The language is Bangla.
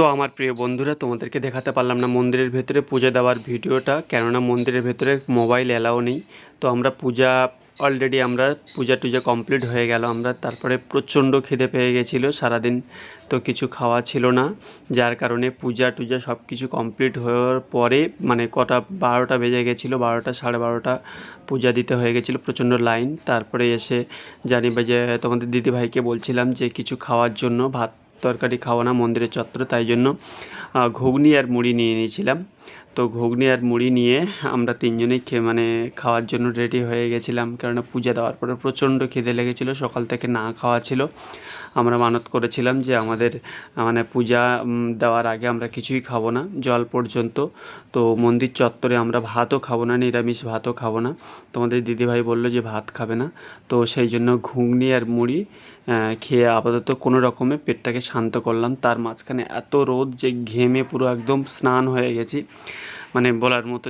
তো আমার প্রিয় বন্ধুরা, তোমাদেরকে দেখাতে পারলাম না মন্দিরের ভেতরে পূজা দেওয়ার ভিডিওটা, কেননা মন্দিরের ভেতরে মোবাইল অ্যালাও নেই। তো আমরা পূজা অলরেডি আমরা পূজা টুজা কমপ্লিট হয়ে গেল। আমরা তারপরে প্রচণ্ড খিদে পেয়ে গেছিল, সারাদিন তো কিছু খাওয়া ছিল না। যার কারণে পূজা টুজা সব কিছু কমপ্লিট হওয়ার পরে মানে কটা, বারোটা বেজে গেছিল, বারোটা, সাড়ে বারোটা পূজা দিতে হয়ে গেছিল প্রচণ্ড লাইন তারপরে এসে জানি যে তোমাদের দিদিভাইকে বলছিলাম যে কিছু খাওয়ার জন্য ভাত তরকারি খাওয়া না মন্দিরের চত্বরে তাই জন্য ঘুগনি আর মুড়ি নিয়ে নিয়েছিলাম। তো ঘুগনি আর মুড়ি নিয়ে আমরা তিনজনেই খেয়ে মানে খাওয়ার জন্য রেডি হয়ে গেছিলাম। কেননা পূজা দেওয়ার পরে প্রচণ্ড খিদে লেগেছিলো, সকাল থেকে না খাওয়া ছিল। আমরা মানত করেছিলাম যে আমাদের মানে পূজা দেওয়ার আগে আমরা কিছুই খাব না, জল পর্যন্ত। তো মন্দির চত্বরে আমরা ভাতও খাব না, নিরামিষ ভাতও খাব না। তোমাদের দিদিভাই বলল যে ভাত খাবে না। তো সেই জন্য ঘুগনি আর মুড়ি খেয়ে আপাতত কোনো রকমে পেটটাকে শান্ত করলাম। তার মাঝখানে এত রোদ যে ঘেমে পুরো একদম স্নান হয়ে গেছি। মানে বলার মতো